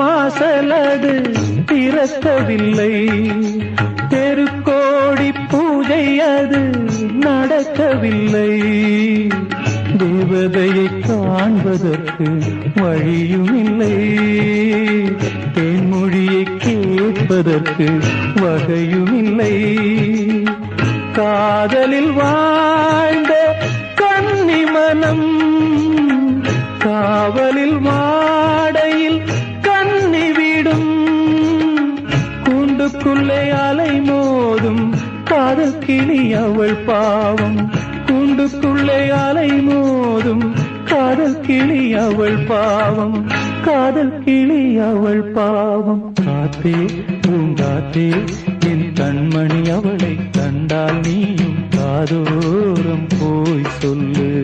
வாசலது திறக்கவில்லை. தெருக்கோடி பூஜை அது நடக்கவில்லை. தேவதையை காண்பதற்கு வழியும் இல்லை தேன்மொழியை கேட்பதற்கு வகையும் இல்லை காதலில் வாழ்ந்த கன்னி மனம் கூண்டுக்குள்ளே அலை மோதும் காதல் கிளி அவள் பாவம். கூண்டுக்குள்ளே அலை மோதும் காதல் கிளி அவள் பாவம். காதல் கிளி அவள் பாவம். காத்தே பூங்காத்தே என் கண்மணி அவளை கண்டால் நீயும் காதோரம் போய் சொல்லு.